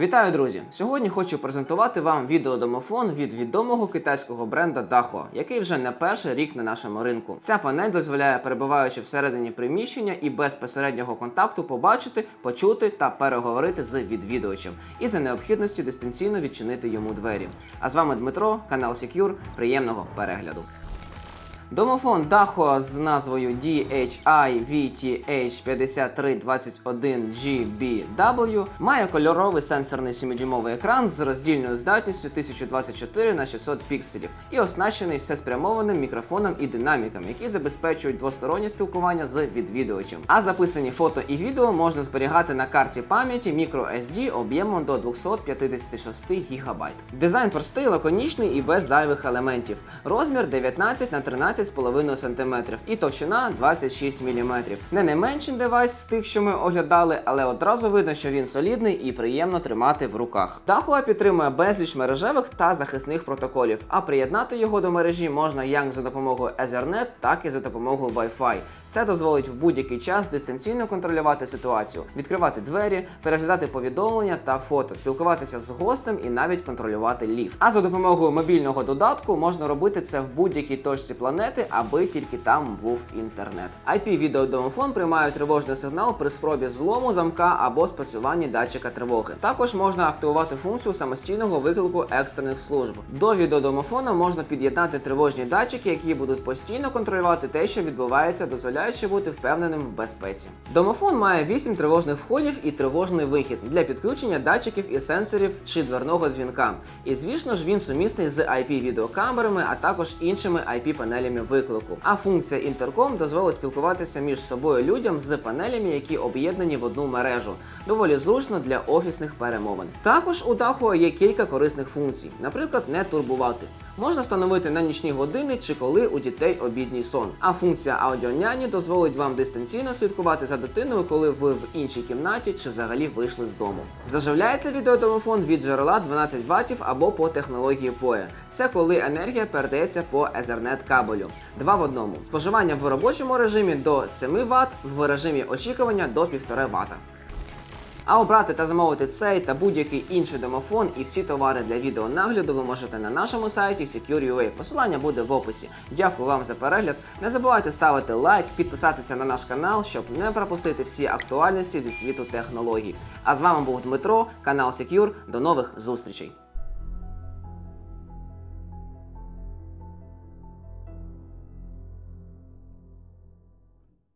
Вітаю, друзі! Сьогодні хочу презентувати вам відеодомофон від відомого китайського бренда Daho, який вже не перший рік на нашому ринку. Ця панель дозволяє, перебуваючи всередині приміщення і без посереднього контакту, побачити, почути та переговорити з відвідувачем і за необхідності дистанційно відчинити йому двері. А з вами Дмитро, канал Secure. Приємного перегляду. Домофон Daho з назвою DHI-VTH5321GBW має кольоровий сенсорний 7-дюймовий екран з роздільною здатністю 1024 на 600 пікселів і оснащений всеспрямованим мікрофоном і динаміком, які забезпечують двостороннє спілкування з відвідувачем. А записані фото і відео можна зберігати на карті пам'яті microSD об'ємом до 256 ГБ. Дизайн простий, лаконічний і без зайвих елементів. Розмір 19 на 13,5 см і товщина 26 мм. Не найменший девайс з тих, що ми оглядали, але одразу видно, що він солідний і приємно тримати в руках. Dahua підтримує безліч мережевих та захисних протоколів, а приєднати його до мережі можна як за допомогою Ethernet, так і за допомогою Wi-Fi. Це дозволить в будь-який час дистанційно контролювати ситуацію, відкривати двері, переглядати повідомлення та фото, спілкуватися з гостем і навіть контролювати ліфт. А за допомогою мобільного додатку можна робити це в будь-якій точці планети, аби тільки там був інтернет. IP-відеодомофон приймає тривожний сигнал при спробі злому замка або спрацюванні датчика тривоги. Також можна активувати функцію самостійного виклику екстрених служб. До відеодомофона можна під'єднати тривожні датчики, які будуть постійно контролювати те, що відбувається, дозволяючи бути впевненим в безпеці. Домофон має 8 тривожних входів і тривожний вихід для підключення датчиків і сенсорів чи дверного дзвінка. І звісно ж він сумісний з IP-відеокамерами, а також іншими IP-панелями виклику. А функція інтерком дозволить спілкуватися між собою людям з панелями, які об'єднані в одну мережу. Доволі зручно для офісних перемовин. Також у Daho є кілька корисних функцій, наприклад, не турбувати. Можна встановити на нічні години чи коли у дітей обідній сон. А функція аудіоняні дозволить вам дистанційно слідкувати за дитиною, коли ви в іншій кімнаті чи взагалі вийшли з дому. Заживляється відеодомофон від джерела 12 Вт або по технології PoE. Це коли енергія передається по Ethernet кабелю. Два в одному. Споживання в робочому режимі до 7 Вт, в режимі очікування до 1,5 Вт. А обрати та замовити цей та будь-який інший домофон і всі товари для відеонагляду ви можете на нашому сайті Secure.ua. Посилання буде в описі. Дякую вам за перегляд. Не забувайте ставити лайк, підписатися на наш канал, щоб не пропустити всі актуальності зі світу технологій. А з вами був Дмитро, канал Secure. До нових зустрічей.